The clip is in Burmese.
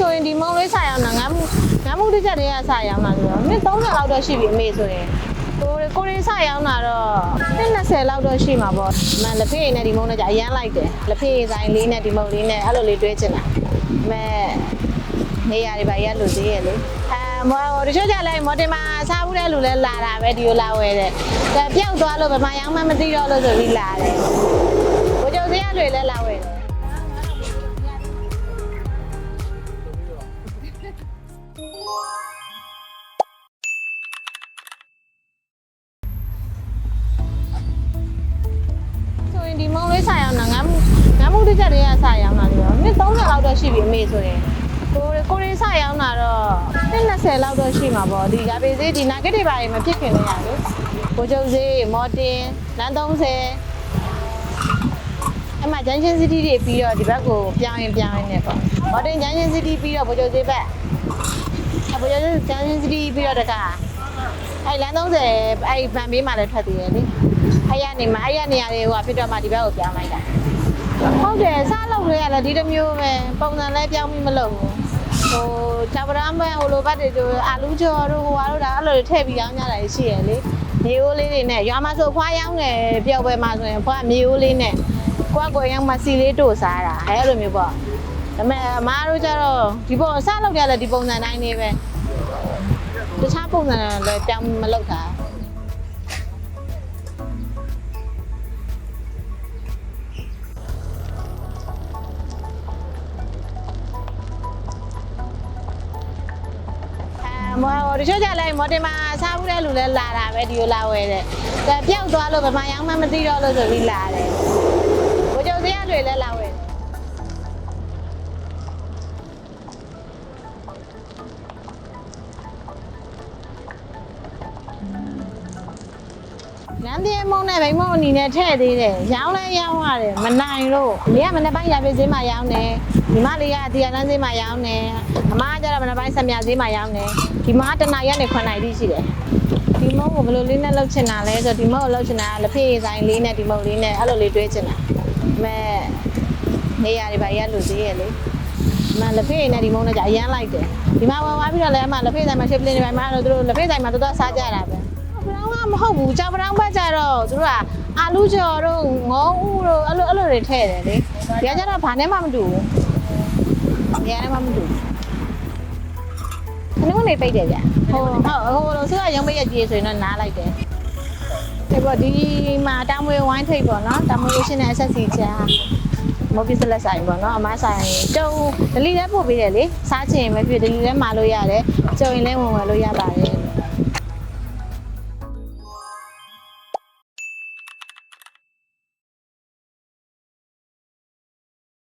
ဆိုရင်ဒီမုံလေးဆာရောက်တာငမ်းမှုငမ်းမှုတစ်ချက်တည်းကဆာရောက်တာလို့နှစ်30လောက်တော့ရှိပြီအမေဆိုရင်ကိုရီကိုရီဆာရောက်တာတော့နှစ်20လောက်တော့ရှိမှာပေါ့အမလက်ဖေးရည်နဲ့ဒီမုံနဲ့じゃအရန်လိုက်တယ်လက်ဖေးရည်ဆိုင်လေးနဲ့ဒီမုံလေးနဲ့အဲ့လိုလေးတွဲချင်တာအမဲနေရာတွေပါရက်လို့သေးရဲ့လေအဲမော်တချို့ကြလဲမော်တင်မှာစားဘူးတဲ့လူလဲလာတာပဲဒီလိုလာဝဲတဲ့ဒါပျောက်သွားလို့ဗမာရောင်းမှမသိတော့လို့ဆိုပြီးလာတယ်ဘိုးကျော်စရတွေလဲလာဝဲတယ် ငမ်းမှုတစ်ချက်တည်းကဆာရောက်တာလို့နှစ်30လောက်တော့ရှိပြီအမေဆိုရင်ကိုရီကိုရီဆာရောက်တာတော့နှစ်20လောက်တော့ရှိမှာပေါ့ဒီရာပေစေးဒီနာဂက်တွေပါရင်မဖြစ်ခင်လေးရလေကိုကျုပ်စေးမော်တင်လမ်း30အမှဂျန်ချင်းစီတီတွေပြီးတော့ဒီဘက်ကိုပြောင်းရင်ပြောင်းရင်နဲ့ပေါ့မော်တင်ဂျန်ချင်းစီတီပြီးတော့ကိုကျုပ်စေးဘက်အကိုကျုပ်စေးဂျန်ချင်းစီတီပြီးတော့တကအဲ့လမ်း30အဲ့ဗန်ဘေးမှာလည်းထွက်သေးတယ်လေအဲ့ရနေမှာအဲ့ရနေရာတွေဟိုဖြစ်တော့မှဒီဘက်ကိုပြောင်းလိုက်တာ ဟုတ်တယ်စားလုပ်လို့ရတယ်ဒီတစ်မျိုးပဲပုံစံလည်းပြောင်းပြီးမလုပ်ဘူးဟိုချာပရမ်းပဲဟိုလိုဘတ်တွေတို့အာလူကျော်တို့ဟိုဟာတို့ဒါအဲ့လိုတွေထည့်ပြီးရောင်းကြတာရှိရလေမြေအိုးလေးတွေနဲ့ရွာမှာဆိုဖွားရောင်းတယ်ပျောက်ပဲမှာဆိုရင်ဖွားမြေအိုးလေးနဲ့ကိုကကိုရောင်းမစီလေးတို့စားတာအဲ့လိုမျိုးပေါ့ဒါပေမဲ့အမားတို့ကျတော့ဒီပုံစားလုပ်ရတယ်ဒီပုံစံတိုင်းလေးပဲတခြားပုံစံလည်းပြောင်းမလုပ်တာ အဲမော်တချို့ကြလဲမော်တင်မှာစားဘူးတဲ့လူလဲလာတာပဲဒီလိုလာဝဲတဲ့ဒါပျောက်သွားလို့ဗမာရောင်းမှမသိတော့လို့ဆိုပြီးလာတယ်ဘိုးကျော်စရတွေလဲလာဝဲတယ် နန်းပြေမုံနဲ့ဗိမုံအနီနဲ့ထည့်သေးတယ်ရောင်းလဲရောင်းရတယ်မနိုင်လို့လေကမနေ့ပိုင်းရပြည့်စင်းမှာရောင်းတယ်ဒီမလေးကအတီရနန်းစင်းမှာရောင်းတယ်အမကကျတော့မနေ့ပိုင်းဆက်မြစင်းမှာရောင်းတယ်ဒီမကတနာရက်နဲ့ခွန်နိုင်တိရှိတယ်ဒီမုံကိုဘယ်လိုလေးနဲ့လှုပ်ချင်တာလဲဆိုတော့ဒီမုံကိုလှုပ်ချင်တာကလက်ဖေးရည်ဆိုင်လေးနဲ့ဒီမုံလေးနဲ့အဲ့လိုလေးတွဲချင်တာမဲ့နေရာတွေပါရက်လို့သေးရဲ့လေအမလက်ဖေးရည်နဲ့ဒီမုံနဲ့じゃအရန်လိုက်တယ်ဒီမှာဝင်သွားပြီးတော့လည်းအမလက်ဖေးဆိုင်မှာရှစ်ပလင်းတွေပိုင်းမှာတော့သူတို့လက်ဖေးဆိုင်မှာတော်တော်စားကြတာပဲဘရောင်း ကမဟုတ်ဘူးကြာဘရောင်းဘက်ကြတော့သူတို့ကအာလူကျော်တို့ငေါဥတို့အဲ့လိုအဲ့လိုတွေထည့်တယ်လေဒီကကြတော့ဘာနဲ့မှမတူဘူးဒီကနဲ့မှမတူဘူးခဏနေပိတ်တယ်ဗျဟိုဟုတ်ဟိုလိုဆိုရရုံးပိတ်ရကြီးဆိုရင်တော့နားလိုက်တယ်ဒီပေါ်ဒီမှာတာမွေဝိုင်းထိပ်ပေါ့နော်တာမွေရှင်နဲ့အဆက်စီချာမော်ဖီစလက်ဆိုင်ပေါ့နော်အမဆိုင်ကျုံဒလီလည်းပို့ပေးတယ်လေစားချင်ရင်မဖြစ်ဒလီလည်းမာလို့ရတယ်ကျုံရင်လည်းဝင်ဝယ်လို့ရပါတယ်